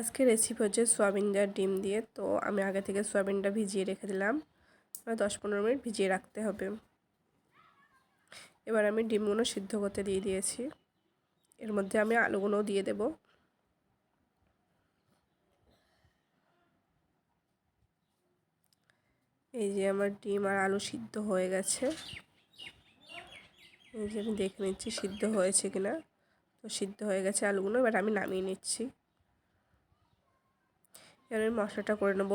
আজকে রেসিপি হচ্ছে সোয়াবিন দেওয়ার ডিম দিয়ে। তো আমি আগে থেকে সোয়াবিনটা ভিজিয়ে রেখে দিলাম। দশ পনেরো মিনিট ভিজিয়ে রাখতে হবে। এবার আমি ডিমগুলো সিদ্ধ করতে দিয়ে দিয়েছি। এর মধ্যে আমি আলুগুলোও দিয়ে দেব। এই যে আমার ডিম আর আলু সিদ্ধ হয়ে গেছে। এই যে আমি দেখে নিচ্ছি সিদ্ধ হয়েছে কিনা। তো সিদ্ধ হয়ে গেছে আলুগুলো, এবার আমি নামিয়ে নিচ্ছি। এবার আমি মশলাটা করে নেব।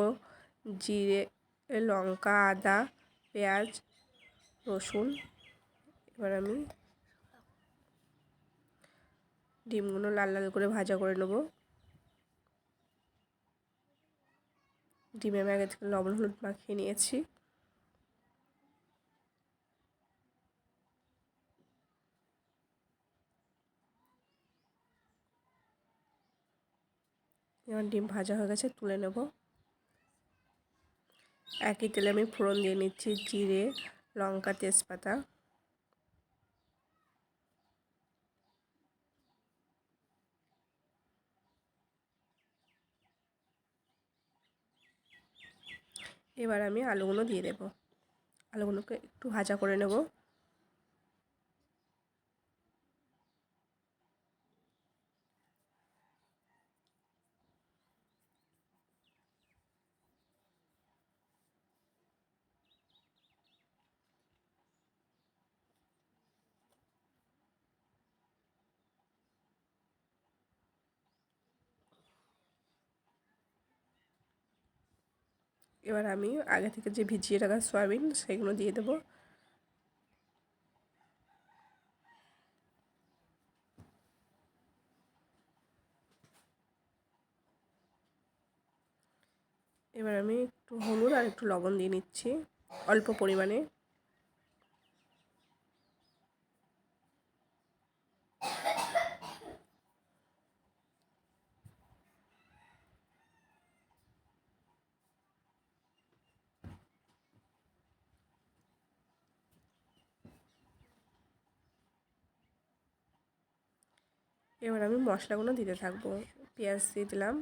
জিরে, লঙ্কা, আদা, পেঁয়াজ, রসুন। এবার আমি ডিমগুলো লাল লাল করে ভাজা করে নেব। ডিমে আমি আগে থেকে লবণ, হলুদ মাখিয়ে নিয়েছি। যেমন ডিম ভাজা হয়ে গেছে, তুলে নেব। একই তেলে আমি ফোড়ন দিয়ে নিচ্ছি, জিরে, লঙ্কা, তেজপাতা। এবার আমি আলুগুলো দিয়ে দেব। আলুগুলোকে একটু ভাজা করে নেব। এবার আমি আগে থেকে যে ভিজিয়ে রাখা সয়াবিন সেগুলো দিয়ে দেবো। এবার আমি একটু হলুদ আর একটু লবণ দিয়ে নিচ্ছি অল্প পরিমাণে। এবার আমি মশলাগুলো দিতে থাকব। পেঁয়াজ দিয়ে দিলাম।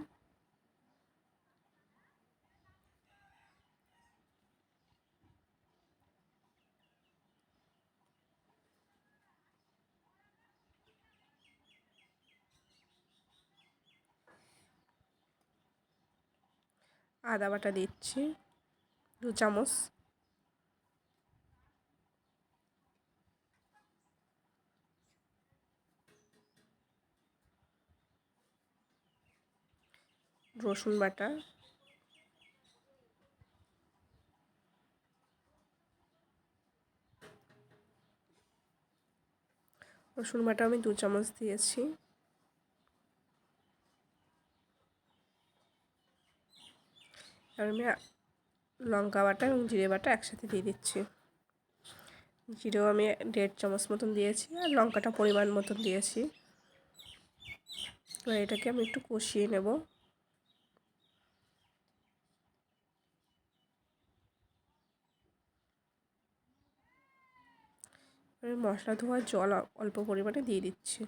আদা বাটা দিচ্ছি দু চামচ। রসুন বাটা। রসুন বাটা আমি দু চামচ দিয়েছি। আর আমি লঙ্কা বাটা এবং জিরে বাটা একসাথে দিয়ে দিচ্ছি। জিরেও আমি দেড় চামচ মতন দিয়েছি আর লঙ্কাটা পরিমাণ মতন দিয়েছি। এবার এটাকে আমি একটু কষিয়ে নেব। আমি মশলা ধোয়ার জল অল্প পরিমাণে দিয়ে দিচ্ছি।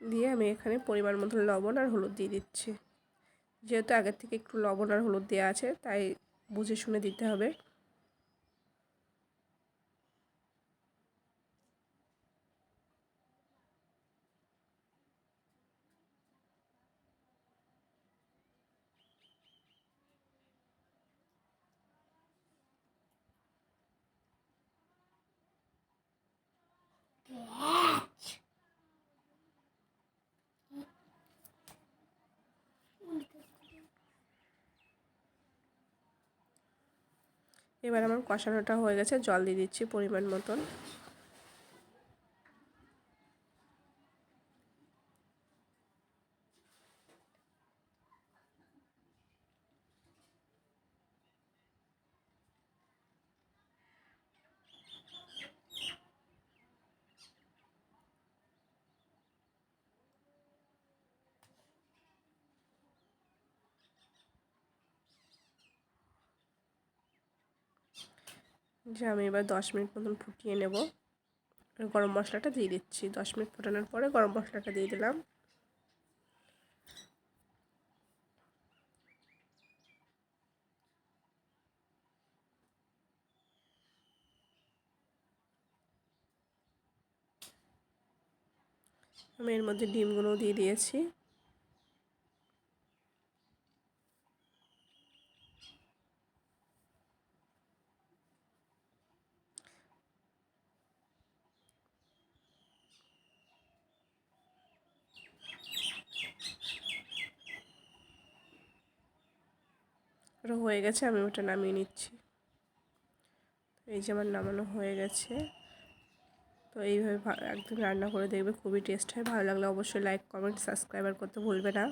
দিয়ে আমি এখানে পরিমাণ মতো লবণ আর হলুদ দিয়ে দিচ্ছি। যেহেতু আগের থেকে একটু লবণ আর হলুদ দেওয়া আছে, তাই বুঝে শুনে দিতে হবে। এবার আমার কষানোটা হয়ে গেছে জল দিয়ে দিচ্ছি পরিমাণ মতন। যে আমি এবার দশ মিনিট মতন ফুটিয়ে নেব। গরম মশলাটা দিয়ে দিচ্ছি। দশ মিনিট ফোটানোর পরে গরম মশলাটা দিয়ে দিলাম। আমি এর মধ্যে ডিমগুলো দিয়ে দিয়েছি। ওটা হয়ে গেছে, আমি ওটা নামিয়ে নিচ্ছি। এই যে আমার নামানো হয়ে গেছে। তো এইভাবে একদম রান্না করে দেখবে, খুবই টেস্ট হয়। ভালো লাগলে অবশ্যই লাইক কমেন্ট সাবস্ক্রাইবার করতে ভুলবে না।